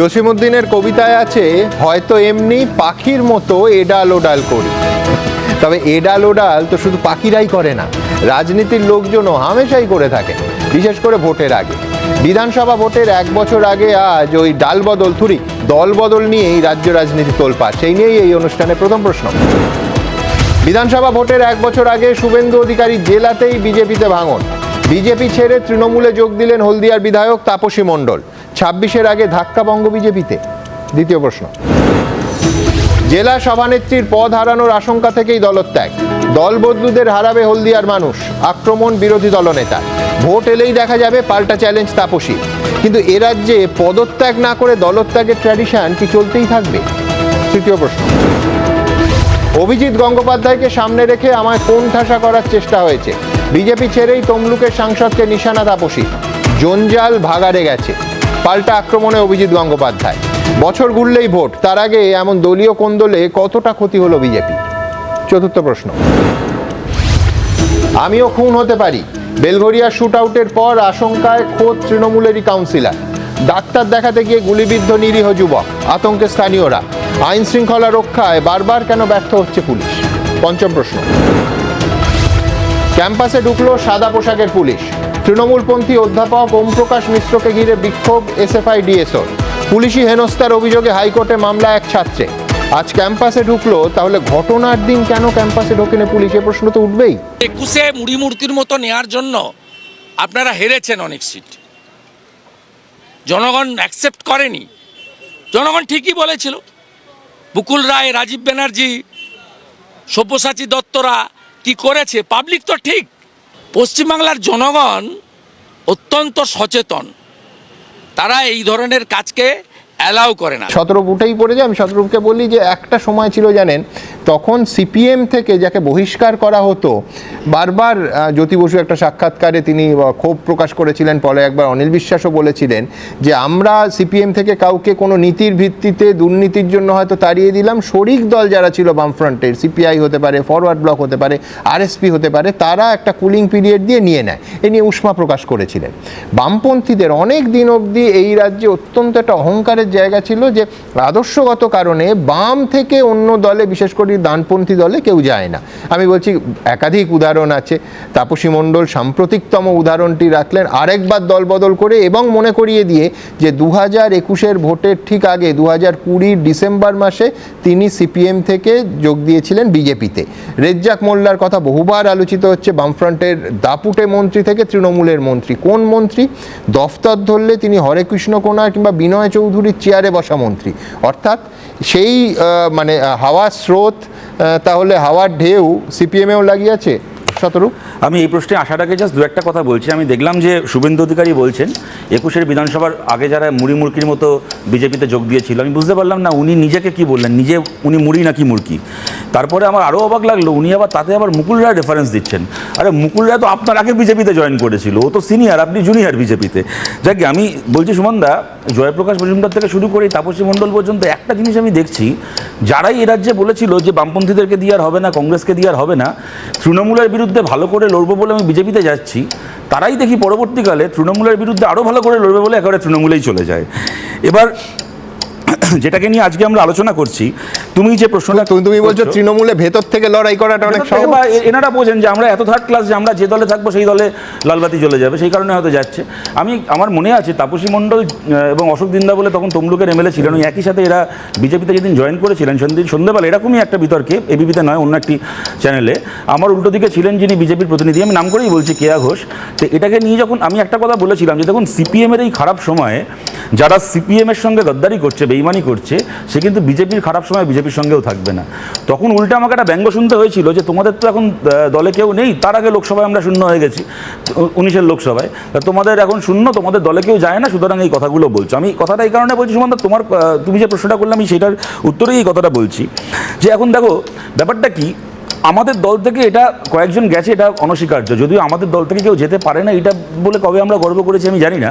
জসিমুদ্দিনের কবিতায় আছে, হয়তো এমনি পাখির মতো এডাল ওডাল করি। তবে এডাল ওডাল তো শুধু পাখিরাই করে না, রাজনীতির লোকজনও হামেশাই করে থাকে, বিশেষ করে ভোটের আগে। বিধানসভা ভোটের এক বছর আগে আজ ওই ডাল বদল থুরি, দল বদল নিয়েই রাজ্য রাজনীতি তোলপাড়, সেই নিয়েই এই অনুষ্ঠানে প্রথম প্রশ্ন। বিধানসভা ভোটের এক বছর আগে শুভেন্দু অধিকারী জেলাতেই বিজেপিতে ভাঙন, বিজেপি ছেড়ে তৃণমূলে যোগ দিলেন হলদিয়ার বিধায়ক তাপসী মণ্ডল। ছাব্বিশের আগে ধাক্কা বঙ্গ বিজেপিতে? দ্বিতীয় প্রশ্ন। জেলা সভানেত্রীর পদ হারানোর আশঙ্কা থেকেই দলত্যাগ। দল বদলুদের হারাবে হলদিয়ার মানুষ। আক্রমণ বিরোধী দলনেতা। ভোট এলেই দেখা যাবে পাল্টা চ্যালেঞ্জ তাপসী। কিন্তু এ রাজ্যে পদত্যাগ না করে দলত্যাগের ট্র্যাডিশন কি চলতেই থাকবে? তৃতীয় প্রশ্ন। অভিজিৎ গঙ্গোপাধ্যায়কে সামনে রেখে আমায় কোন ঠাসা করার চেষ্টা হয়েছে? বিজেপি ছেড়েই তমলুকের সাংসদকে নিশানা তাপসী। জঞ্জাল ভাগাড়ে গেছে। পাল্টা আক্রমণে অভিজিৎ গঙ্গোপাধ্যায়। বছর ঘুরলেই ভোট, তার আগে এমন দলীয় কোন্দলে কতটা ক্ষতি হলো বিজেপি? চতুর্থ প্রশ্ন। আমিও খুন হতে পারি। বেলঘরিয়া শুট আউটের পর আশঙ্কায় খোদ তৃণমূলেরই কাউন্সিলর। ডাক্তার দেখাতে গিয়ে গুলিবিদ্ধ নিরীহ যুবক, আতঙ্কে স্থানীয়রা। আইন শৃঙ্খলা রক্ষায় বারবার কেন ব্যর্থ হচ্ছে পুলিশ? পঞ্চম প্রশ্ন। ক্যাম্পাসে ঢুকলো সাদা পোশাকের পুলিশ। তৃণমূলপন্থী অধ্যাপক ওমপ্রকাশ মিশ্রকে ঘিরে বিক্ষোভ এসএফআই ডিএসওর পুলিশি হেনস্থার অভিযোগে হাইকোর্টে মামলা এক ছাত্রে। আজ ক্যাম্পাসে ঢুকলো, তাহলে ঘটনার দিন কেন ক্যাম্পাসে ঢোকেনি পুলিশ? এ প্রশ্ন তো উঠবেই। একুশে মুড়ি মূর্তির মতো নেওয়ার জন্য আপনারা হেরেছেন অনেক সিট। জনগণ অ্যাকসেপ্ট করেনি। জনগণ ঠিকই বলেছিল। বুকুল রায়, রাজীব ব্যানার্জি, সব্যসাচী দত্তরা কি করেছে? পাবলিক তো ঠিক। পশ্চিমবাংলার জনগণ অত্যন্ত সচেতন। তারা এই ধরনের কাজকে অ্যালাউ করে না। শতরূপ উঠেই পড়ে যায়। আমি শতরূপকে বলি যে একটা সময় ছিল জানেন তখন সিপিএম থেকে যাকে বহিষ্কার করা হতো, বারবার জ্যোতি বসু একটা সাক্ষাৎকারে তিনি ক্ষোভ প্রকাশ করেছিলেন পরে একবার অনিল বিশ্বাসও বলেছিলেন যে, আমরা সিপিএম থেকে কাউকে কোনো নীতির ভিত্তিতে দুর্নীতির জন্য হয়তো তাড়িয়ে দিলাম। শরিক দল যারা ছিল বামফ্রন্টের, সিপিআই হতে পারে, ফরওয়ার্ড ব্লক হতে পারে, আরএসপি হতে পারে, তারা একটা কুলিং পিরিয়ড দিয়ে নিয়ে নেয়। এ নিয়ে উষ্মা প্রকাশ করেছিলেন। বামপন্থীদের অনেক দিন অবধি এই রাজ্যে অত্যন্ত একটা অহংকারের জায়গা ছিল যে, আদর্শগত কারণে বাম থেকে অন্য দলে, বিশেষ করে ডানপন্থী দলে কেউ যায় না। আমি বলছি, একাধিক উদাহরণ আছে। তাপসী মণ্ডল সাম্প্রতিকতম উদাহরণটি রাখলেন আরেকবার দলবদল করে এবং মনে করিয়ে দিয়ে যে দু হাজার একুশের ভোটের ঠিক আগে দু হাজার কুড়ির ডিসেম্বর মাসে তিনি সিপিএম থেকে যোগ দিয়েছিলেন বিজেপিতে। রেজ্জাক মোল্লার কথা বহুবার আলোচিত হচ্ছে, বামফ্রন্টের দাপুটে মন্ত্রী থেকে তৃণমূলের মন্ত্রী। কোন মন্ত্রী? দফতর ধরলে তিনি হরেকৃষ্ণ কোনার কিংবা বিনয় চৌধুরীর চেয়ারে বসা মন্ত্রী। অর্থাৎ সেই মানে হাওয়ার স্রোত তাহলে হাওয়ার ঢেউ সিপিএমেও লাগিয়েছে। শতরূপ আমি এই প্রশ্নে আগে জাস্ট দু একটা কথা বলছি। আমি দেখলাম যে শুভেন্দু অধিকারী বলছেন, একুশের বিধানসভার আগে যারা মুড়ি মুরকির মতো বিজেপিতে যোগ দিয়েছিল, আমি বুঝতে পারলাম না উনি নিজেকে কি বললেন, নিজে উনি মুড়ি নাকি মুরকি তারপরে আমার আরও অবাক লাগল, উনি আবার তাতে আবার মুকুল রায় রেফারেন্স দিচ্ছেন। আরে মুকুল রায় তো আপনার আগে বিজেপিতে জয়েন করেছিল, ও তো সিনিয়র আপনি জুনিয়র বিজেপিতে। যাকে আমি বলছি সুমনদা জয়প্রকাশ মজুমদার থেকে শুরু করে তাপসী মণ্ডল পর্যন্ত একটা জিনিস আমি দেখছি, যারাই এ রাজ্যে বলেছিল যে বামপন্থীদেরকে দিয়ে আর হবে না, কংগ্রেসকে দিয়ে আর হবে না, তৃণমূলের বিরুদ্ধে ভালো করে লড়বো বলে আমি বিজেপিতে যাচ্ছি, তারাই দেখি পরবর্তীকালে তৃণমূলের বিরুদ্ধে আরও ভালো করে লড়বে বলে একেবারে তৃণমূলেই চলে যায়। এবার যেটাকে নিয়ে আজকে আমরা আলোচনা করছি তুমি যে প্রশ্নটা তুমি তুমি বলছো তৃণমূলে ভেতর থেকে লড়াই করাটা অনেক সহজ। বা এনারা বোঝেন যে আমরা এত থার্ড ক্লাস যে আমরা যে দলে থাকব সেই দলে লালবাতি জ্বলে যাবে সেই কারণে হয়তো যাচ্ছে। আমি আমার মনে আছে তাপসী মণ্ডল এবং অশোক দিন্দা বলে তখন তমলুকের এমএলএ ছিলেন ওই একই সাথে এরা বিজেপিতে যেদিন জয়েন করেছিলেন সেদিন সন্ধ্যেবেলা এরকমই একটা বিতর্কে এবিপিতে নয় অন্য একটি চ্যানেলে আমার উল্টো দিকে ছিলেন যিনি বিজেপির প্রতিনিধি আমি নাম করেই বলছি কেয়া ঘোষ। তো এটাকে নিয়ে যখন আমি একটা কথা বলেছিলাম যে দেখুন সিপিএমের এই খারাপ সময়ে যারা সিপিএমের সঙ্গে গদ্দারি করছে, বেইমানি করছে, সে কিন্তু বিজেপির খারাপ সময় বিজেপির সঙ্গেও থাকবে না। তখন উল্টে আমাকে একটা ব্যঙ্গ শুনতে হয়েছিল যে, তোমাদের তো এখন দলে কেউ নেই, তার আগে লোকসভায় আমরা শূন্য হয়ে গেছি উনিশের লোকসভায়। তা তোমাদের এখন শূন্য, তোমাদের দলে কেউ যায় না, সুতরাং এই কথাগুলো বলছো। আমি কথাটা এই কারণে বলছি, সুমন্ত, তোমার তুমি যে প্রশ্নটা করলে, আমি সেটার উত্তরেই এই কথাটা বলছি। যে এখন দেখো, ব্যাপারটা কি আমাদের দল থেকে এটা কয়েকজন গেছে, এটা অনস্বীকার্য। যদিও আমাদের দল থেকে কেউ যেতে পারে না, এটা বলে কবে আমরা গর্ব করেছি আমি জানি না।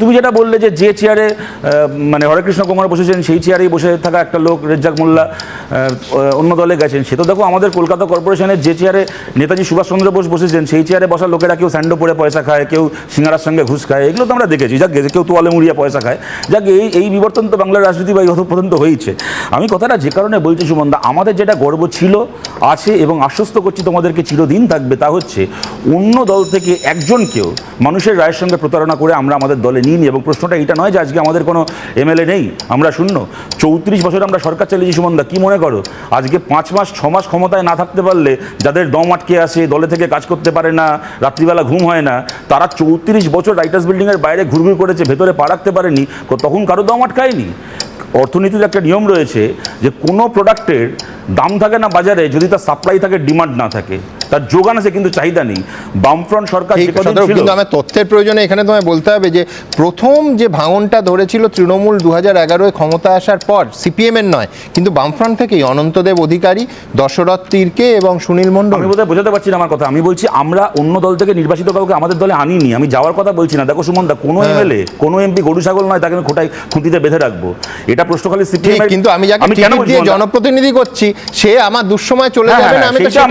তুমি যেটা বললে যে যে চেয়ারে মানে হরেকৃষ্ণ কুমার বসেছেন সেই চেয়ারেই বসে থাকা একটা লোক, রেজ্জাক মোল্লা অন্য দলে গেছেন, সে তো দেখো আমাদের কলকাতা কর্পোরেশনের যে চেয়ারে নেতাজি সুভাষচন্দ্র বোস বসেছেন, সেই চেয়ারে বসা লোকেরা কেউ স্যান্ডো পরে পয়সা খায়, কেউ সিঙ্গারার সঙ্গে ঘুষ খায়, এগুলো তো আমরা দেখেছি। যাক কেউ তোয়ালে মুড়িয়ে পয়সা খায়। যাক, এই এই বিবর্তন তো বাংলার রাজনীতি বা পর্যন্ত হয়েছে আমি কথাটা যে কারণে বলছি সুমন্দা, আমাদের যেটা গর্ব ছিল, আছে এবং আশ্বস্ত করছি তোমাদেরকে চিরদিন থাকবে। তা হচ্ছে, অন্য দল থেকে একজনকেও মানুষের রায়ের সঙ্গে প্রতারণা করে আমরা আমাদের দলে নিইনি এবং প্রশ্নটা এটা নয় যে আজকে আমাদের কোনো এমএলএ নেই। আমরা শূন্য। চৌত্রিশ বছর আমরা সরকার চালিয়েছি সুমন্দা, কী মনে করো? আজকে পাঁচ মাস, ছ মাস ক্ষমতায় না থাকতে পারলে যাদের দম আটকে আসে দলে থেকে কাজ করতে পারে না, রাত্রিবেলা ঘুম হয় না, তারা চৌত্রিশ বছর রাইটার্স বিল্ডিংয়ের বাইরে ঘুরঘুর করেছে, ভেতরে পা রাখতে পারেনি, তখন কারও দম আটকায়নি। অর্থনীতির একটা নিয়ম রয়েছে যে কোনো প্রোডাক্টের দাম থাকে না বাজারে যদি তার সাপ্লাই থাকে ডিমান্ড না থাকে। তার যোগান আছে কিন্তু চাহিদা নেই। বামফ্রন্ট সরকার কিন্তু আমার তথ্যের প্রয়োজনে এখানে তোমায় বলতে হবে যে প্রথম যে ভাঙনটা ধরেছিল তৃণমূল দু হাজার এগারোয় ক্ষমতা আসার পর সিপিএম এর নয় কিন্তু বামফ্রন্ট থেকেই অনন্তদেব অধিকারী দশরথ তিরকে এবং সুনীল মণ্ডল। আমি বোধহয় বোঝাতে পারছি না আমার কথা। আমি বলছি আমরা অন্য দল থেকে নির্বাচিত কাউকে আমাদের দলে আনিনি। আমি যাওয়ার কথা বলছি না। দেখো সুমন দা কোনো হ্যাঁ। এমএলএ কোনো এমপি গরু ছাগল নয় তাকে আমি খোটাই খুঁটিতে বেঁধে রাখব। এটা প্রশ্ন খালি সিপিএম কিন্তু আমি যাকে আমি কেন? জনপ্রতিনিধি করছি সে আমার দুঃসময় চলে হ্যাঁ, যাবে না হ্যাঁ, আমি তো সেটা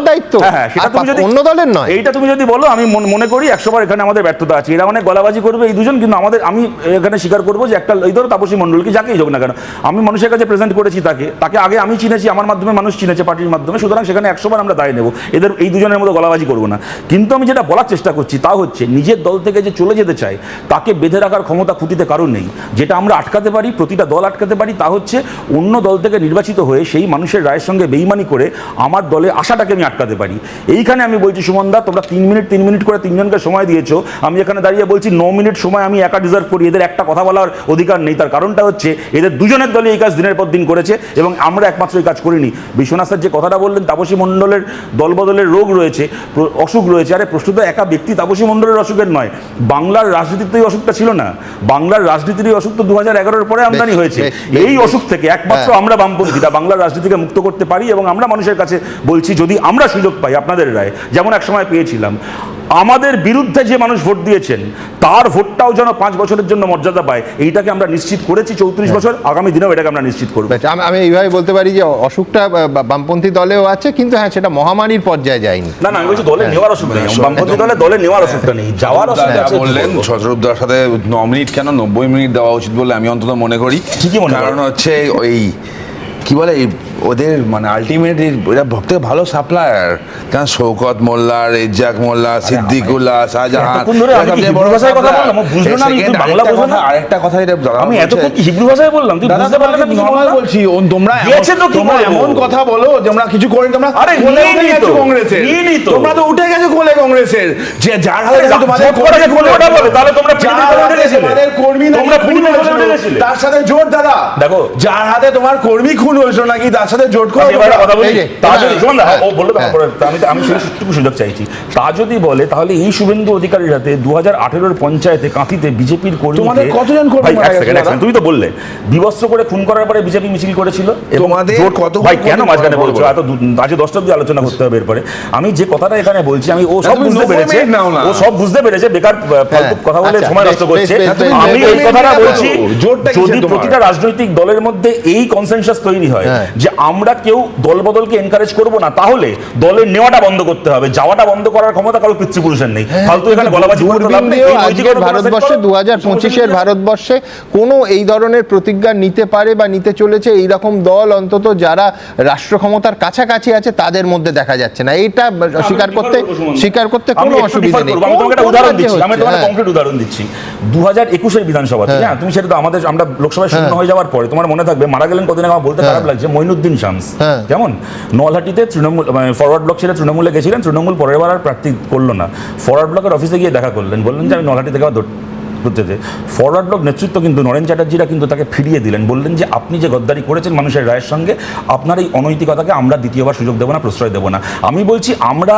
আমার দায়িত্ব। হ্যাঁ, হ্যাঁ, সেটা তুমি যদি- অন্য দলের নয়। এইটা তুমি যদি বলো আমি মনে করি একশোবার এখানে আমাদের ব্যর্থতা আছে। এরা অনেক গলাবাজি করবে এই দুজন কিন্তু আমাদের আমি এখানে স্বীকার করব যে একটা এই ধরো তাপসী মণ্ডলকে যাকেই হোক না কেন আমি মানুষের কাছে প্রেজেন্ট করেছি তাকে। তাকে আগে আমি চিনেছি আমার মাধ্যমে মানুষ চিনেছে পার্টির মাধ্যমে সুতরাং সেখানে একশোবার আমরা দায় নেব। এদের এই দুজনের মধ্যে গলাবাজি করব না। কিন্তু আমি যেটা বলার চেষ্টা করছি তা হচ্ছে নিজের দল থেকে যে চলে যেতে চায় তাকে বেঁধে রাখার ক্ষমতা খুঁটিতে কারণ নেই। যেটা আমরা আটকাতে পারি প্রতিটা দল আটকাতে পারি তা হচ্ছে অন্য দল থেকে নির্বাচিত হয়ে সেই মানুষের রায়ের সঙ্গে বেইমানি করে আমার দলে আশাটাকে আমি আটকাতে পারি। এইখানে আমি বলছি সুমন দা তোমরা তিন মিনিট তিন মিনিট করে তিনজনকে সময় দিয়েছ। আমি এখানে দাঁড়িয়ে বলছি ন মিনিট সময় আমি একা ডিজার্ভ করি। এদের একটা কথা বলার অধিকার নেই। তার কারণটা হচ্ছে এদের দুজনের দলে এই কাজ দিনের পর দিন করেছে এবং আমরা একমাত্র এই কাজ করিনি। বিশ্বনাথ স্যার যে কথাটা বললেন তাপসী মণ্ডলের দলবদলের রোগ রয়েছে অসুখ রয়েছে। আরে প্রশ্ন তো একা ব্যক্তি তাপসী মণ্ডলের অসুখের নয়। বাংলার রাজনীতির এই অসুখটা ছিল না। বাংলার রাজনীতির এই অসুখ তো দু হাজার এগারোর পরে আমদানি হয়েছে। এই অসুখ থেকে একমাত্র হ্যাঁ। আমরা বামপন্থীরা বাংলার রাজনীতিকে মুক্ত করতে পারি এবং আমরা মানুষের কাছে বলছি যদি আমরা সুযোগ পাই আপনাদের রায়। যেমন এক সময় পেয়েছিলাম। আমাদের বিরুদ্ধে যে মানুষ ভোট দিয়েছেন তার ভোটটাও যেন পাঁচ বছরের জন্য মর্যাদা পায় এইটাকে আমরা নিশ্চিত করেছি চৌত্রিশ বছর আগামী দিনেও এটাকে আমরা নিশ্চিত করব। আমি এইভাবে বলতে পারি যে অসুখটা বা- বামপন্থী দলেও আছে কিন্তু হ্যাঁ সেটা মহামারীর পর্যায়ে যায়নি। না না আমি বলছি দলে নেওয়ার অসুখ নেই বামপন্থী দলে দলে নেওয়ার অসুখটা নেই যাওয়ার অসুখ যা আছে। বললেন সাথে ন মিনিট কেন? নব্বই মিনিট দেওয়া উচিত বলে আমি অন্তত মনে করি। ঠিকই মনে করো। কারণ হচ্ছে ওই কি বলে ওদের মানে আলটিমেটলি এরা থেকে ভালো সাপ্লায়ার কারণ শৌকত মোল্লা রেজ্জাক মোল্লা সিদ্দিকুল্লাহ শাহজাহান আরেকটা কথা- আমি এতক্ষণ হিব্রু ভাষায় বললাম? বলছি তোমরা এমন- তোমরা কথা বলো যে আমরা কিছু করি তোমরা আরে কংগ্রেসের। তোমরা তো উঠে গেছো কোলে কংগ্রেসের যে যার হাতে তোমাদের? তাহলে তোমরা? তোমাদের কর্মী তোমরা? তার সাথে জোর দাদা দেখো। যার হাতে তোমার কর্মী হয়েছিল নাকি? তার সাথে জোট করো আমি এবার কথা বলি। তা হ্যাঁ, যদি শোন না, হ্যাঁ, ও বলল তো হ্যাঁ। আমি তো- আমি সেই সুযোগ সুযোগ চাইছি। তা যদি বলে তাহলে এই শুভেন্দু অধিকারীর হাতে দু হাজার আঠেরোর পঞ্চায়েতে কাঁথিতে বিজেপির কর্মী তোমাদের কতজন কর্মী? তুমি তো বললে বিবস্ত্র করে খুন করার পরে বিজেপি মিছিল করেছিল তোমাদের কতগুলো ভাই কেন মাঝখানে বলছো? এত আজকে দশটা অব্দি আলোচনা করতে হবে এরপরে। আমি যে কথাটা এখানে বলছি আমি ও সব বুঝতে পেরেছে না। ও সব বুঝতে পেরেছে বেকার হ্যাঁ, কথা বলে আচ্ছা, সময় নষ্ট করছে। আমি এই কথাটা বলছি যদি প্রতিটা রাজনৈতিক দলের মধ্যে এই কনসেনসাস তৈরি হয় হ্যাঁ। যে আমরা কেউ দলবদলকে এনকারেজ করব না তাহলে দলের নেওয়াটা বন্ধ করতে হবে যাওয়াটা বন্ধ করার ক্ষমতা কারও পিতৃপুরুষের নেই ফালতু এখানে গলাবাজি ভারতবর্ষে। দু হাজার পঁচিশের ভারতবর্ষে কোনো এই ধরনের প্রতিজ্ঞা নিতে পারে বা নিতে চলেছে এই রকম দল অন্তত যারা রাষ্ট্র ক্ষমতার কাছাকাছি আছে তাদের মধ্যে দেখা যাচ্ছে না এটা স্বীকার করতে স্বীকার করতে কোনো অসুবিধা নেই আমি তোমাকে একটা উদাহরণ দিচ্ছি আমি? তোমাকে হ্যাঁ। কংক্রিট উদাহরণ দিচ্ছি দু হাজার একুশের বিধানসভাতে হ্যাঁ। হ্যাঁ তুমি সেটা তো আমাদের আমরা লোকসভায় শূন্য হয়ে যাওয়ার পরে তোমার মনে থাকবে মারা গেলেন কদিন আগে আমার বলতে খারাপ লাগছে। মইনুদ্দিন শামস। যেমন কেমন? নলহাটিতে তৃণমূল ফরওয়ার্ড ব্লক ছেড়ে তৃণমূলে গেছিলেন তৃণমূল পরের বার আর প্রার্থী করল না। ফরওয়ার্ড ব্লকের অফিসে গিয়ে দেখা করলেন। বললেন যে আমি নলহাটি থেকে আবার প্রত্যেকে ফরওয়ার্ড ব্লক নেতৃত্ব কিন্তু নরেন চ্যাটার্জিরা কিন্তু তাকে ফিরিয়ে দিলেন। বললেন যে আপনি যে গদ্দারি করেছেন মানুষের রায়ের সঙ্গে আপনার এই অনৈতিকতাকে আমরা দ্বিতীয়বার সুযোগ দেবো না প্রশ্রয় দেবো না। আমি বলছি আমরা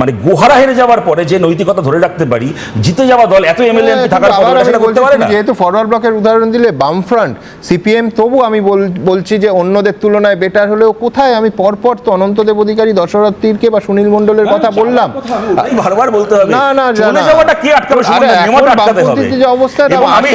মানে গোহারা হেরে যাওয়ার পরে যে নৈতিকতা ধরে রাখতে পারি জিতে যাওয়া দল এত এমএলএ হ্যাঁ, থাকার পরে সেটা করতে পারে না। যেহেতু ফরওয়ার্ড ব্লকের উদাহরণ দিলে বামফ্রন্ট সিপিএম তবু আমি বলছি যে অন্যদের তুলনায় বেটার হলেও কোথায়? আমি পরপর তো অনন্তদেব অধিকারী দশরথ তীরকে বা সুনীল মণ্ডলের কথা বললাম। বারবার বলতে হবে। না, না, না। যাওয়াটা কে আটকাবে? আরে যে অবস্থা, আমি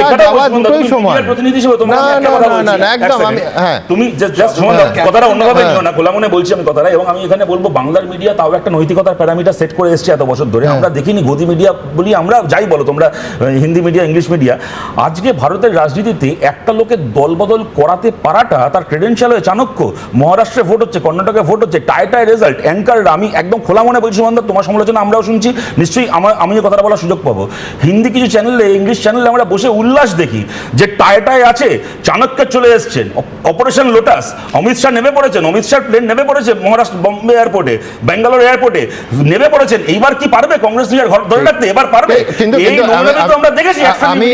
দুটোই সমান। প্রতিনিধি হিসেবে তোমার না, একটা না, একদম, আমি- হ্যাঁ। তুমি just- just সুমনদা, হ্যাঁ। কথাটা অন্যভাবে হ্যাঁ। নিও না খোলা মনে বলছি আমি কথাটা এবং আমি এখানে বলব বাংলার মিডিয়া তাও একটা নৈতিকতার প্যারামিটার সেট করে এসছে এত বছর ধরে হ্যাঁ। আমরা দেখিনি গদি মিডিয়া বলি আমরা যাই বলো তোমরা হিন্দি মিডিয়া ইংলিশ মিডিয়া আজকে ভারতের রাজনীতিতে একটা লোকের দলবদল করাতে পারাটা তার ক্রেডেন্সিয়াল হয়ে চাণক্য মহারাষ্ট্রে ভোট হচ্ছে কর্ণাটকে ভোট হচ্ছে টাই টাই রেজাল্ট অ্যাঙ্কার আমি একদম খোলা মনে বলছি তোমার সমালোচনা আমরাও শুনছি নিশ্চয়ই আমার আমি কথাটা বলার সুযোগ পাবো হিন্দি কিছু চ্যানেলে ইংলিশ চ্যানেলে আমরা বসে উল্লাস দেখি যে টায় টায় আছে চাণক্য চলে এসছেন। অপারেশন লোটাস অমিত শাহ নেমে পড়েছেন অমিত শাহ প্লেন নেমে পড়েছে মহারাষ্ট্র বম্বে এয়ারপোর্টে ব্যাঙ্গালোর এয়ারপোর্টে নেমে পড়েছেন। এইবার কি পারবে কংগ্রেস নিজের ঘর ধরে রাখতে? এবার পারবে? কিন্তু আমরা দেখেছি আমি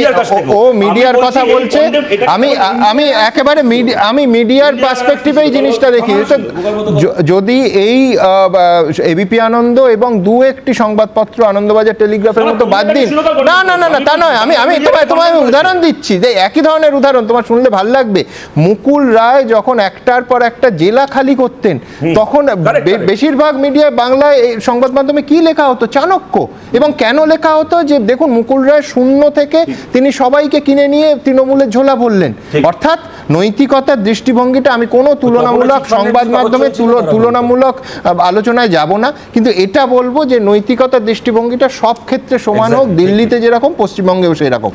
ও- মিডিয়ার কথা বলছে আমি আমি একেবারে আমি মিডিয়ার পার্সপেক্টিভেই জিনিসটা দেখি। যদি এই এবিপি আনন্দ এবং দু একটি সংবাদপত্র আনন্দবাজার টেলিগ্রাফের মতো বাদ দিন। না না না না তা নয় আমি আমি তোমায় তোমায় উদাহরণ দিচ্ছি যে একই ধরনের উদাহরণ? তোমার শুনলে ভালো লাগবে। মুকুল রায় যখন একটার পর একটা জেলা খালি করতেন তখন. বেশিরভাগ মিডিয়ায় বাংলায় সংবাদ মাধ্যমে কি লেখা হতো? চাণক্য। এবং কেন লেখা হতো? যে দেখুন মুকুল রায় শূন্য থেকে তিনি সবাইকে কিনে নিয়ে তৃণমূলের ঝোলা ভরলেন। ঠিক। অর্থাৎ নৈতিকতার দৃষ্টিভঙ্গিটা আমি কোনো তুলনামূলক সংবাদ মাধ্যমে তুলনামূলক আলোচনায় যাব না। কিন্তু এটা বলব যে নৈতিকতার দৃষ্টিভঙ্গিটা সব ক্ষেত্রে সমান হোক। দিল্লিতে যেরকম পশ্চিমবঙ্গেও সেরকম।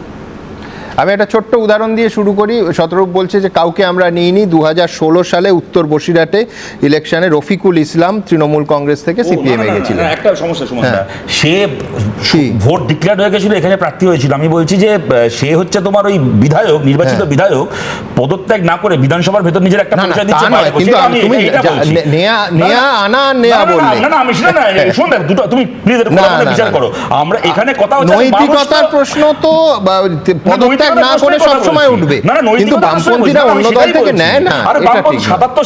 আমি একটা ছোট্ট উদাহরণ দিয়ে শুরু করি। শতরূপ বলছে যে কাউকে আমরা নিইনি দু সালে উত্তর বসিরহাটে ইলেকশনে রফিকুল ইসলাম তৃণমূল কংগ্রেস থেকে সিপিএম এ গেছিলেন একটা সমস্যা হ্যাঁ। সে ভোট ডিক্লেয়ার হয়ে গেছিল এখানে প্রার্থী হয়েছিল। আমি বলছি যে সে হচ্ছে তোমার ওই বিধায়ক নির্বাচিত হ্যাঁ। বিধায়ক পদত্যাগ না করে বিধানসভার ভেতর নিজের একটা পরিচয় দিচ্ছে নয় কিন্তু এটা তুমি এটা নেয়া নেয়া আনা নেয়া বললে। না না আমি সেটা না শোন না দুটো তুমি প্লিজ না, বিচার করো। আমরা এখানে কথা হচ্ছে নৈতিকতার প্রশ্ন তো পদত্যাগ নৈতিকতার না করে কথা সবসময় বলছি। উঠবে কিন্তু বামপন্থীরা অন্য দল থেকে নেয় না। এটা ঠিক।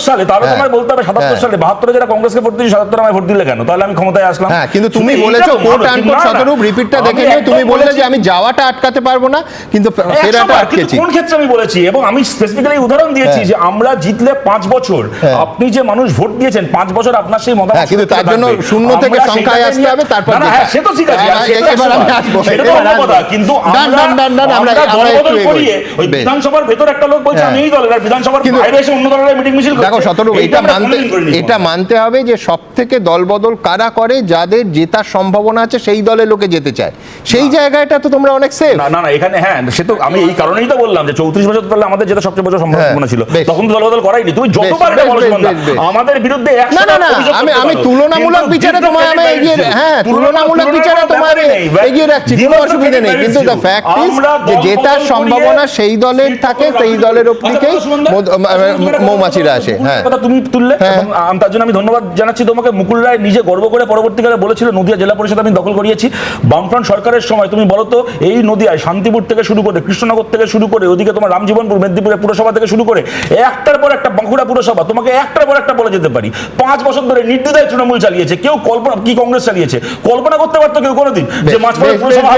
সালে তাহলে হ্যাঁ। তোমায় বলতে হবে সাতাত্তর হ্যাঁ। সালে বাহাত্তরে যারা কংগ্রেসকে ভোট দিয়েছে সাতাত্তর আমায় ভোট দিলে কেন? তাহলে আমি ক্ষমতায় আসলাম। হ্যাঁ কিন্তু তুমি বলেছ কোট আনকোট শতরূপ রিপিটটা দেখে নিয়ে তুমি বললে যে আমি যাওয়াটা আটকাতে পারব না কিন্তু ফেরাটা আটকেছি। কোন ক্ষেত্রে আমি বলেছি? এবং আমি স্পেসিফিক্যালি উদাহরণ দিয়েছি হ্যাঁ। যে আমরা জিতলে পাঁচ বছর হ্যাঁ। আপনি যে মানুষ ভোট দিয়েছেন পাঁচ বছর আপনার সেই মতামত হ্যাঁ, কিন্তু তার জন্য শূন্য থেকে সংখ্যায় আসতে হবে, তারপর না, হ্যাঁ, সে তো ঠিক আছে, হ্যাঁ, এবার আমি আসব, কিন্তু আমরা একটু করিয়ে ওই বিধানসভার ভেতর একটা লোক বলছে হ্যাঁ। আমি এই দলের আর বিধানসভার বাইরে এসে অন্য দলের মিটিং মিছিল দেখো শতরূপ এটা মানতে এটা মানতে হবে যে সব থেকে দলবদল কারা করে যাদের জেতার সম্ভাবনা আছে সেই দলে লোকে যেতে চায়। সেই জায়গাটা তো তোমরা অনেক সেফ না না না এখানে হ্যাঁ সে তো আমি এই কারণেই তো বললাম যে চৌত্রিশ বছর তাহলে আমাদের যেটা সবচেয়ে বড় সম্ভাবনা ছিল। হ্যাঁ, তখন তো দলবদল করাইনি। তুমি যতবার এটা বলো। আমাদের বিরুদ্ধে না না না আমি আমি তুলনামূলক বিচারে তোমায় আমি এগিয়ে হ্যাঁ তুলনামূলক বিচারে তোমায়। এগিয়ে রাখছি কোনো অসুবিধা নেই। কিন্তু দ্য ফ্যাক্ট ইজ যে জেতার বদল সম্ভাবনা সেই দলের থাকে সেই দলের আচ্ছা, দিকেই মধু- আচ্ছা, তুমি একটা মৌমাছিরা আসে হ্যাঁ। তুমি তুললে হ্যাঁ। তার জন্য আমি ধন্যবাদ জানাচ্ছি তোমাকে। মুকুল রায় নিজে গর্ব করে পরবর্তীকালে বলেছিল নদিয়া জেলা পরিষদ আমি দখল করিয়েছি। বামফ্রন্ট সরকারের সময় তুমি বলো তো এই নদিয়ায় শান্তিপুর থেকে শুরু করে কৃষ্ণনগর থেকে শুরু করে ওদিকে তোমার রামজীবনপুর মেদিনীপুরের পুরসভা থেকে শুরু করে একটার পর একটা বাঁকুড়া পুরসভা তোমাকে একটার পর একটা বলে যেতে পারি। পাঁচ বছর ধরে নির্দ্বিধায় তৃণমূল চালিয়েছে কেউ কল্পনা কি কংগ্রেস চালিয়েছে? কল্পনা করতে পারতো কেউ কোনোদিন যে মাঝখানে পুরসভা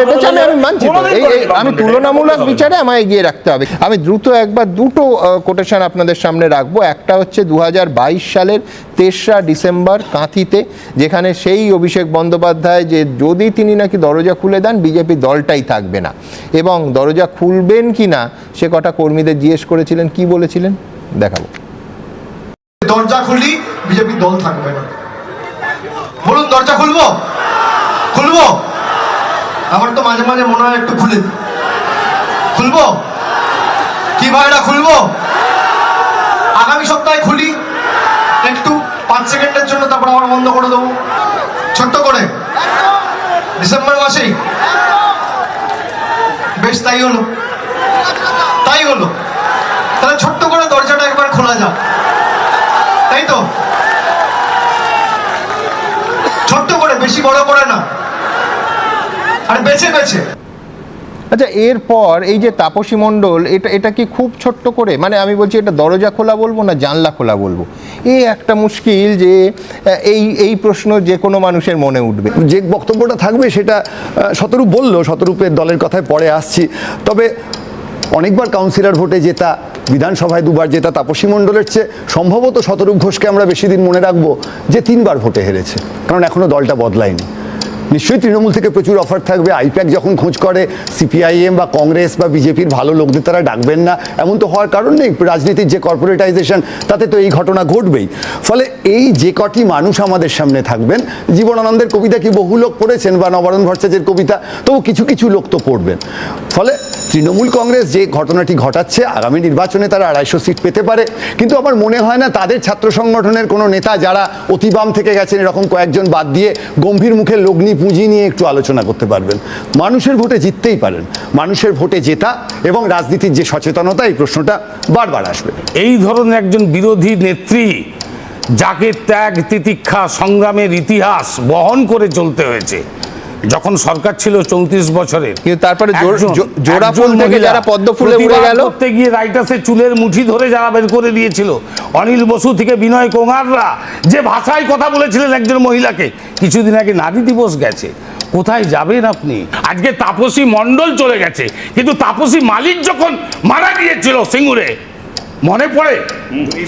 আমি- তুলনামূলক বিচারে আমায় এগিয়ে রাখতে হবে। আমি দ্রুত একবার দুটো কোটেশন আপনাদের সামনে রাখব। একটা হচ্ছে দুহাজার বাইশ সালের তেসরা ডিসেম্বর কাঁথিতে, যেখানে সেই অভিষেক বন্দ্যোপাধ্যায় যে যদি তিনি নাকি দরজা খুলে দেন, বিজেপি দলটাই থাকবে না। এবং দরজা খুলবেন কি না, সে কটা কর্মীদের জিজ্ঞেস করেছিলেন, কি বলেছিলেন? দেখাবো। দরজা খুললি, বিজেপি দল থাকবে না। বলুন, দরজা খুলবো? খুলবো? আমার তো মাঝে মাঝে মনে হয় একটু খুলে দিই। খুলবো? কি ভাইরা খুলবো? আগামী সপ্তাহে খুলি। একটু পাঁচ সেকেন্ডের জন্য তারপর আবার বন্ধ করে দেবো। ছোট্ট করে। ডিসেম্বর মাসেই। বেশ, তাই হলো। তাই হলো। তাহলে ছোট্ট করে দরজাটা একবার খোলা যাক। তাই তো? ছোট্ট করে, বেশি বড় করে না। আর বেছে বেছে। আচ্ছা এরপর এই যে তাপসী মণ্ডল, এটা এটা কি খুব ছোট্ট করে? মানে আমি বলছি এটা দরজা খোলা বলব না জানলা খোলা বলব? এই একটা মুশকিল যে এই এই প্রশ্ন যে কোনো মানুষের মনে উঠবে। যে বক্তব্যটা থাকবে সেটা শতরূপ বলল, শতরূপের দলের কথায় পরে আসছি। তবে অনেকবার কাউন্সিলর ভোটে জেতা, বিধানসভায় দুবার জেতা তাপসী মণ্ডলের চেয়ে সম্ভবত শতরূপ ঘোষকে আমরা বেশি দিন মনে রাখব যে তিনবার ভোটে হেরেছে। কারণ এখনও দলটা বদলায়নি। নিশ্চয়ই তৃণমূল থেকে প্রচুর অফার থাকবে। আইপ্যাক যখন খোঁজ করে সিপিআইএম বা কংগ্রেস বা বিজেপির ভালো লোকদের তারা ডাকবেন না। এমন তো হওয়ার কারণ নেই। রাজনীতির যে কর্পোরেটাইজেশন তাতে তো এই ঘটনা ঘটবেই। ফলে এই যে কটি মানুষ আমাদের সামনে থাকবেন, জীবনানন্দের কবিতা কি বহু লোক পড়েছেন বা নবরণ ভট্টাচার্যের কবিতা? তবু কিছু কিছু লোক তো পড়বেন। ফলে তৃণমূল কংগ্রেস যে ঘটনাটি ঘটাচ্ছে, আগামী নির্বাচনে তারা আড়াইশো সিট পেতে পারে। কিন্তু আমার মনে হয় না তাদের ছাত্র সংগঠনের কোনো নেতা যারা অতিবাম থেকে গেছেন, এরকম কয়েকজন বাদ দিয়ে গম্ভীর মুখে লগ্নি পুঁজি নিয়ে একটু আলোচনা করতে পারবেন। মানুষের ভোটে জিততেই পারেন। মানুষের ভোটে জেতা এবং রাজনীতির যে সচেতনতা, এই প্রশ্নটা বারবার আসবে। এই ধরনের একজন বিরোধী নেত্রী যাকে ত্যাগ, তিতিক্ষা, সংগ্রামের ইতিহাস বহন করে চলতে হয়েছে যখন সরকার ছিল চৌত্রিশ বছরের কিন্তু তারপরে জোড়া ফুল থেকে যারা পদ্ম ফুলে উড়ে গেল। করতে গিয়ে রাইটাসের চুলের মুঠি ধরে যারা বের করে দিয়েছিল অনিল বসু থেকে বিনয় কোঙাররা যে ভাষায় কথা বলেছিলেন একজন মহিলাকে কিছুদিন আগে নারী দিবস গেছে কোথায় যাবেন আপনি আজকে তাপসী মণ্ডল চলে গেছে কিন্তু তাপসী মালিক যখন মারা গিয়েছিল সিঙ্গুরে মনে পড়ে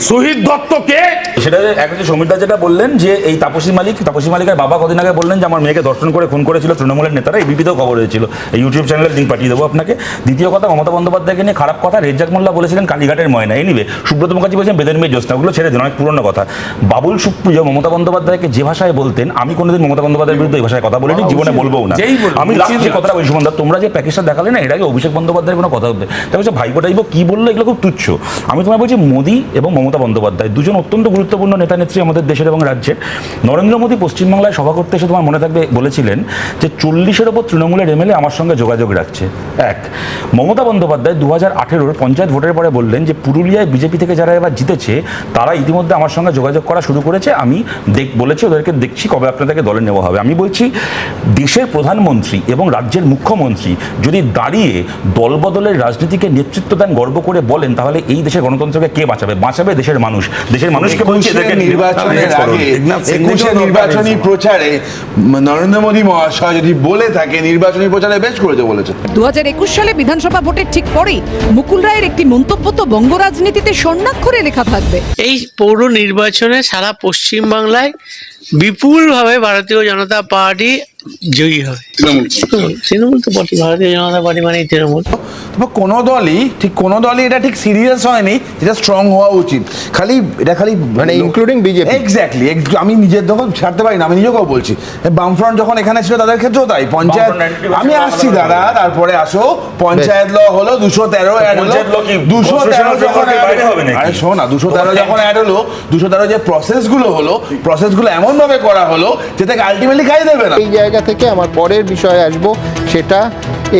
শহীদ দত্তকে সেটা এক হচ্ছে সমীরদা যেটা বললেন যে এই তাপসী মালিক তাপসী মালিকের বাবা কদিন আগে বললেন যে আমার মেয়েকে ধর্ষণ করে খুন করেছিল তৃণমূলের নেতারা এই বিবিধ খবর হয়েছিল। এই ইউটিউব চ্যানেলের লিঙ্ক পাঠিয়ে দেবো আপনাকে। দ্বিতীয় কথা মমতা বন্দ্যোপাধ্যায়কে নিয়ে খারাপ কথা রেজ্জাক মোল্লা বলেছিলেন কালীঘাটের ময়না। এনিবে সুব্রত মুখার্জি বলছেন বেদের মেয়ে জ্যোৎস্না ওগুলো ছেড়ে দিন অনেক পুরনো কথা। বাবুল সুপ্রিয় মমতা বন্দ্যোপাধ্যায়কে যে ভাষায় বলতেন আমি কোনোদিন মমতা বন্দ্যোপাধ্যায়ের বিরুদ্ধে এই ভাষায় কথা বলিনি জীবনে বলব না। আমি লাস্ট যে কথাটা বলছি সুমন তোমরা যে প্যাকেজটা দেখালে না এর আগে অভিষেক বন্দ্যোপাধ্যায়ের কোনো কথা হতে তাই বলছে ভাইপো টাইপো কি বলল এগুলো খুব তুচ্ছ। আমি তোমায় বলছি মোদী এবং মমতা বন্দ্যোপাধ্যায়। দুজন অত্যন্ত গুরুত্বপূর্ণ নেতা নেত্রী আমাদের দেশের এবং রাজ্যের। নরেন্দ্র মোদী পশ্চিমবাংলায় সভা করতে এসে তোমার মনে থাকবে, বলেছিলেন যে চল্লিশের ওপর তৃণমূলের এমএলএ আমার সঙ্গে যোগাযোগ রাখছে। এক, মমতা বন্দ্যোপাধ্যায় দু হাজার আঠেরোর পঞ্চায়েত ভোটের পরে বললেন যে পুরুলিয়ায় বিজেপি থেকে যারা এবার জিতেছে, তারা ইতিমধ্যে আমার সঙ্গে যোগাযোগ করা শুরু করেছে। আমি দেখ, বলেছি, ওদেরকে দেখছি কবে আপনাদেরকে দলে নেওয়া হবে। আমি বলছি, দেশের প্রধানমন্ত্রী এবং রাজ্যের মুখ্যমন্ত্রী যদি দাঁড়িয়ে দলবদলের রাজনীতিকে নেতৃত্ব দেন, গর্ব করে বলেন, তাহলে এই দেশের গণতন্ত্রকে কে বাঁচাবে? বাঁচাবে দেশের মানুষ। দেশের মানুষকে বলছি এদেরকে নির্বাচনের আগে নির্বাচনী প্রচারে নরেন্দ্র মোদী মহাশয় যদি বলে থাকে নির্বাচনী প্রচারে বেশ করেছে বলেছে দু হাজার একুশ সালে বিধানসভা ভোটের ঠিক পরেই মুকুল রায়ের একটি মন্তব্য তো বঙ্গ রাজনীতিতে স্বর্ণাক্ষরে লেখা থাকবে। এই পৌর নির্বাচনে সারা পশ্চিমবাংলায় বিপুলভাবে ভারতীয় জনতা পার্টি জয়ী হবে। তৃণমূল তো পার্টি ভারতীয় জনতা পার্টি মানে তৃণমূল। তবে কোনো দলই ঠিক কোনো দলই এটা ঠিক সিরিয়াস হয়নি যেটা স্ট্রং হওয়া উচিত। খালি এটা খালি মানে including BJP? এক্স্যাক্টলি আমি নিজের যখন ছাড়তে পারি না আমি নিজেকেও বলছি। বামফ্রন্ট যখন এখানে ছিল তাদের ক্ষেত্রেও তাই পঞ্চায়েত আমি আসছি দাদা তারপরে আসো পঞ্চায়েত ল হলো দুশো তেরো অ্যাড হলো পঞ্চায়েত law কি দুশো তেরো যখন? আরে শোন না দুশো তেরো যখন অ্যাড হলো দুশো তেরো যে প্রসেসগুলো হলো প্রসেসগুলো এমন ভাবে করা হলো যেটা আলটিমেটলি খাই দেবে না। এই জায়গা থেকে আমার পরের বিষয়ে আসব, সেটা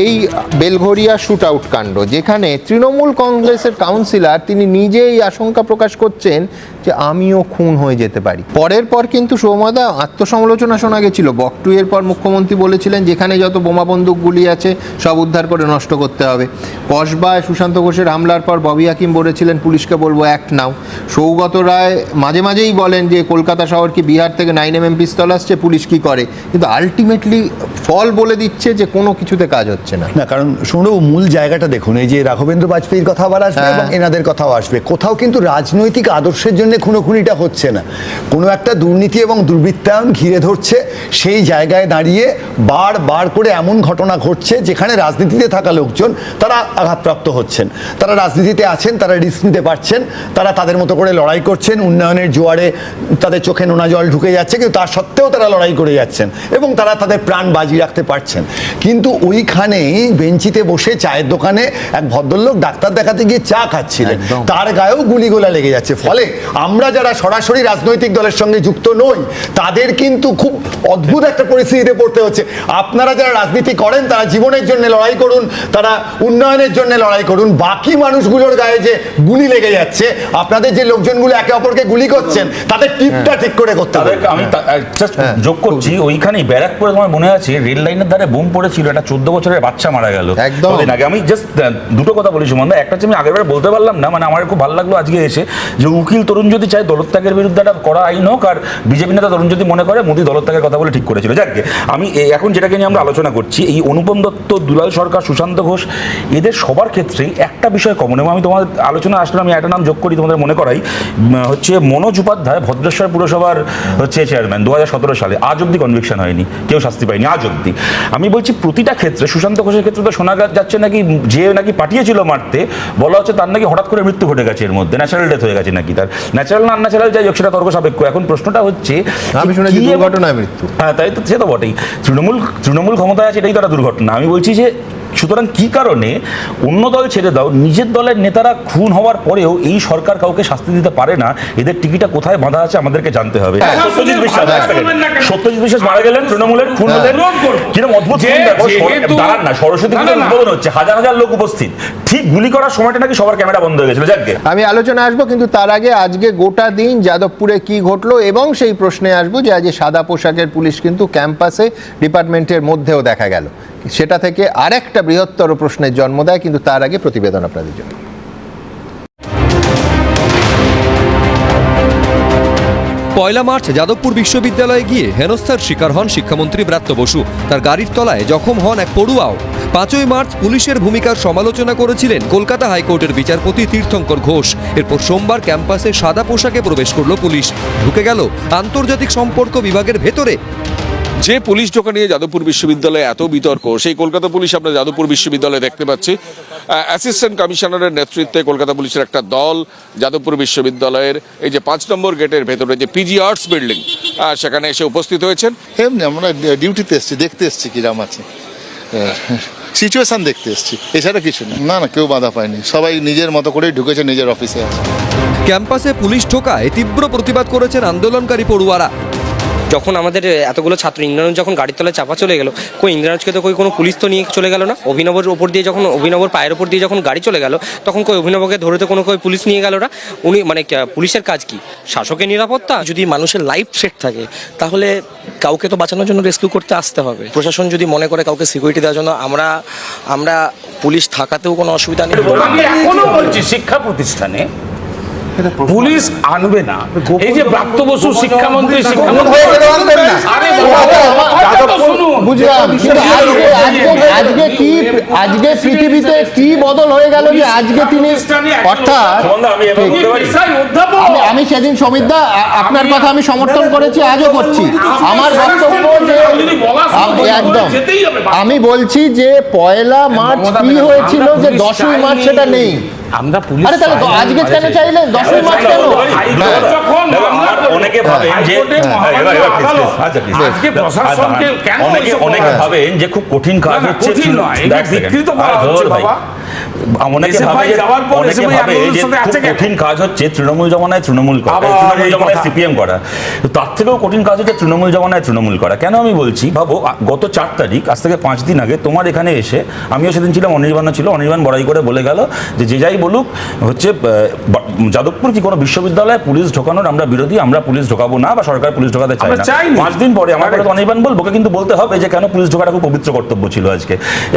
এই বেলঘরিয়া শুট আউট কাণ্ড, যেখানে তৃণমূল কংগ্রেসের কাউন্সিলর তিনি নিজেই আশঙ্কা প্রকাশ করছেন যে আমিও খুন হয়ে যেতে পারি। পরের পর কিন্তু সৌমদা আত্মসমালোচনা শোনা গেছিল। বকটু এর পর মুখ্যমন্ত্রী বলেছিলেন যেখানে যত বোমা বন্দুক গুলি আছে সব উদ্ধার করে নষ্ট করতে হবে। কসবায় সুশান্ত ঘোষের হামলার পর ববি হাকিম বলেছিলেন পুলিশকে বলব অ্যাক্ট নাও। সৌগত রায় মাঝে মাঝেই বলেন যে কলকাতা শহর কি বিহার থেকে নাইন এম এম পিস্তল আসছে পুলিশ কি করে? কিন্তু আলটিমেটলি ফল বলে দিচ্ছে যে কোনো কিছুতে কাজ হচ্ছে না। না কারণ সৌরভ মূল জায়গাটা দেখুন এই যে রাঘবেন্দ্র বাজপেয়ীর কথা আবার আসবে হ্যাঁ। এবং এনাদের কথাও আসবে। কোথাও কিন্তু রাজনৈতিক আদর্শের জন্য খুনোখুনিটা হচ্ছে না। কোনো একটা দুর্নীতি এবং দুর্বৃত্তায়ন ঘিরে ধরছে সেই জায়গায় দাঁড়িয়ে বার বার করে এমন ঘটনা ঘটছে যেখানে রাজনীতিতে থাকা লোকজন তারা আঘাতপ্রাপ্ত হচ্ছেন। তারা রাজনীতিতে আছেন তারা রিস্ক নিতে পারছেন তারা তাদের মতো করে লড়াই করছেন উন্নয়নের জোয়ারে তাদের চোখে নোনা জল ঢুকে যাচ্ছে কিন্তু তার সত্ত্বেও তারা লড়াই করে যাচ্ছেন এবং তারা তাদের প্রাণ বাজি রাখতে পারছেন। কিন্তু ওইখানেই বেঞ্চিতে বসে চায়ের দোকানে এক ভদ্রলোক ডাক্তার দেখাতে গিয়ে চা খাচ্ছিলেন। তার গায়েও গুলিগোলা লেগে যাচ্ছে। ফলে আমরা যারা সরাসরি রাজনৈতিক দলের সঙ্গে যুক্ত নই তাদের কিন্তু খুব অদ্ভুত একটা পরিস্থিতিতে পড়তে হচ্ছে। আপনারা যারা রাজনীতি করেন তারা জীবনের জন্য লড়াই করুন তারা উন্নয়নের জন্য লড়াই করুন। বাকি মানুষগুলোর গায়ে যে গুলি লেগে যাচ্ছে আপনাদের যে লোকজনগুলো একে অপরকে গুলি করছেন তাদের টিপটা ঠিক করে করতে হবে। আমি জাস্ট যোগ করছি ওইখানেই ব্যারাকপুরে তোমার মনে আছে রেল লাইনের ধারে বোম পড়েছিল একটা চোদ্দ বছরের বাচ্চা মারা গেল। একদম। আগে। আমি জাস্ট দুটো কথা বলি সুমন্দা একটা হচ্ছে আমি আগেরবার বলতে পারলাম না মানে আমার খুব ভালো লাগল আজকে এসে যে উকিল তরুণ যদি চায় দলত্যাগের বিরুদ্ধে একটা করা আইন হোক, আর বিজেপি নেতা তরুণ যদি মনে করে, মোদী দলত্যাগের কথা বলে ঠিক করেছিল। যাকে, আমি এখন যেটাকে নিয়ে আমরা আলোচনা করছি, এই অনুপম দত্ত, দুলাল সরকার, সুশান্ত ঘোষ, এদের সবার ক্ষেত্রেই একটা বিষয় কমন এবং আমি তোমার আলোচনা আসলে আমি একটা নাম যোগ করি তোমাদের মনে করাই হচ্ছে মনোজ উপাধ্যায় ভদ্রেশ্বর পুরসভার হচ্ছে চেয়ারম্যান দু হাজার সতেরো সালে। আজ অব্দি কনভিকশন হয়নি, কেউ শাস্তি পায়নি, আজ অব্দি আমি বলছি প্রতিটা ক্ষেত্রে, সুশান্ত ঘোষের ক্ষেত্রে তো শোনা যাচ্ছে নাকি, যে নাকি পাঠিয়েছিল মারতে, বলা হচ্ছে তার নাকি হঠাৎ করে মৃত্যু ঘটে গেছে এর মধ্যে ন্যাচারাল ডেথ হয়ে গেছে নাকি তার। ন্যাচারাল না ন্যাচারাল যাই হোক সেটা তর্ক সাপেক্ষ। এখন প্রশ্নটা হচ্ছে আমি শুনেছি দুর্ঘটনায় মৃত্যু। হ্যাঁ তাই তো সে তো বটেই। তৃণমূল তৃণমূল ক্ষমতায় আছে এটাই তারা দুর্ঘটনা। আমি বলছি যে সুতরাং কি কারণে অন্য দল ছেড়ে দাও? নিজের দলের নেতারা খুন হওয়ার পরেও এই সরকার কাউকে শাস্তি দিতে পারে না। এদের টিকিটা কোথায় বাঁধা আছে আমাদেরকে জানতে হবে। সত্যজিৎ বিশ্বাস সত্যজিৎ বিশ্বাস মারা গেলেন তৃণমূলের খুন হলেন। কীরকম অদ্ভুত দাঁড়ান না সরস্বতী পুজোর। উদ্বোধন হচ্ছে হাজার হাজার লোক উপস্থিত। ঠিক গুলি করার সময়টা নাকি সবার ক্যামেরা বন্ধ হয়ে গেছিল যাকে আমি আলোচনা আসব কিন্তু তার আগে আজকে গোটা দিন যাদবপুরে কি ঘটলো এবং সেই প্রশ্নে আসব যে আজ সাদা পোশাকের পুলিশ কিন্তু ক্যাম্পাসে ডিপার্টমেন্টের মধ্যেও দেখা গেল। সেটা থেকে আরেকটা বৃহত্তর প্রশ্নের জন্ম দেয়, কিন্তু তার আগে প্রতিবেদন আপনাদের জন্য। পয়লা মার্চ যাদবপুর বিশ্ববিদ্যালয়ে গিয়ে হেনস্থার শিকার হন শিক্ষামন্ত্রী ব্রাত্য বসু। তার গাড়ির তলায় জখম হন এক পড়ুয়াও। পাঁচই মার্চ পুলিশের ভূমিকার সমালোচনা করেছিলেন কলকাতা হাইকোর্টের বিচারপতি তীর্থঙ্কর ঘোষ। এরপর সোমবার ক্যাম্পাসে সাদা পোশাকে প্রবেশ করল পুলিশ। ঢুকে গেল আন্তর্জাতিক সম্পর্ক বিভাগের ভেতরে যে পুলিশ ঢোকা নিয়ে যাদবপুর বিশ্ববিদ্যালয়ে এত বিতর্ক সেই কলকাতা পুলিশ আমরা যাদবপুর বিশ্ববিদ্যালয়ে দেখতে পাচ্ছি। অ্যাসিস্ট্যান্ট কমিশনারের নেতৃত্বে কলকাতা পুলিশের একটা দল যাদবপুর বিশ্ববিদ্যালয়ের এই যে পাঁচ নম্বর গেটের ভেতরে যে পিজি আর্টস বিল্ডিং সেখানে এসে উপস্থিত হয়েছেন। এমনি আমরা ডিউটিতে এসছি দেখতে এসছি কিরাম আছে। সিচুয়েশন দেখতে এসছি এছাড়া কিছু না। না না কেউ বাধা পায়নি। সবাই নিজের মতো করেই ঢুকেছে নিজের অফিসে আছে। ক্যাম্পাসে পুলিশ ঠোকায় তীব্র প্রতিবাদ করেছেন আন্দোলনকারী পড়ুয়ারা। যখন আমাদের এতগুলো ছাত্র ইন্দ্রানুজ যখন গাড়ির তলায় চাপা চলে গেল কই ইন্দ্রানুজকে তো কই কোনো পুলিশ তো নিয়ে চলে গেল না? অভিনবর ওপর দিয়ে যখন অভিনবর পায়ের ওপর দিয়ে যখন গাড়ি চলে গেল তখন কই অভিনবকে ধরে তো কোনো কই পুলিশ নিয়ে গেল না? উনি মানে পুলিশের কাজ কি? শাসকের নিরাপত্তা? যদি মানুষের লাইফ সেট থাকে তাহলে কাউকে তো বাঁচানোর জন্য রেস্কিউ করতে আসতে হবে। প্রশাসন যদি মনে করে কাউকে সিকিউরিটি দেওয়ার জন্য আমরা আমরা পুলিশ থাকাতেও কোনো অসুবিধা নেই। আমি এখনও বলছি শিক্ষা প্রতিষ্ঠানে পুলিশ আনবে না এই যে প্রাপ্ত বসু শিক্ষামন্ত্রী শিক্ষামন্ত্রী আরে বাবা। বুঝলাম। আজকে আজকে আজকে কি আজকে পৃথিবীতে কি বদল হয়ে গেল যে আজকে তিনি অর্থাৎ আমি সেদিন সমিতদা আপনার কথা আমি সমর্থন করেছি আজও করছি। আমার বক্তব্য যে একদম। আমি বলছি যে পয়লা মার্চ কি হয়েছিল যে দশই মার্চ সেটা নেই। আমরা পুলিশ আরে তাহলে আজকে কেন চাইলেন? মার্চ কেন? অনেকে যে হ্যাঁ, প্রশাসনকে কেন অনেকে অনেকে ভাবেন যে খুব কঠিন কাজ হচ্ছে কঠিন নয়, এটা। বিকৃত করা হচ্ছে। বাবা। অনেকে ভাবে অনেকে ভাবে যে? কঠিন কাজ হচ্ছে তৃণমূল জমানায় তৃণমূল করা। তৃণমূল জমানায় সিপিএম করা। তার থেকেও কঠিন কাজ হচ্ছে তৃণমূল জমানায় তৃণমূল করা। কেন আমি বলছি? ভাবো গত চার তারিখ আজ থেকে পাঁচ দিন আগে তোমার এখানে এসে আমিও সেদিন ছিলাম অনির্বাণও ছিল অনির্বাণ বড়াই করে বলে গেল যে যে যাই বলুক হচ্ছে যাদবপুর কি কোনো বিশ্ববিদ্যালয়ে পুলিশ ঢোকানোর আমরা বিরোধী আমরা পুলিশ ঢোকাবো না বা সরকার পুলিশ ঢোকাতে আমরা না। পাঁচ দিন পরে আমার অনির্বাণ বলবোকে কিন্তু বলতে হবে যে কেন পুলিশ ঢোকাটা খুব পবিত্র কর্তব্য ছিল আজকে।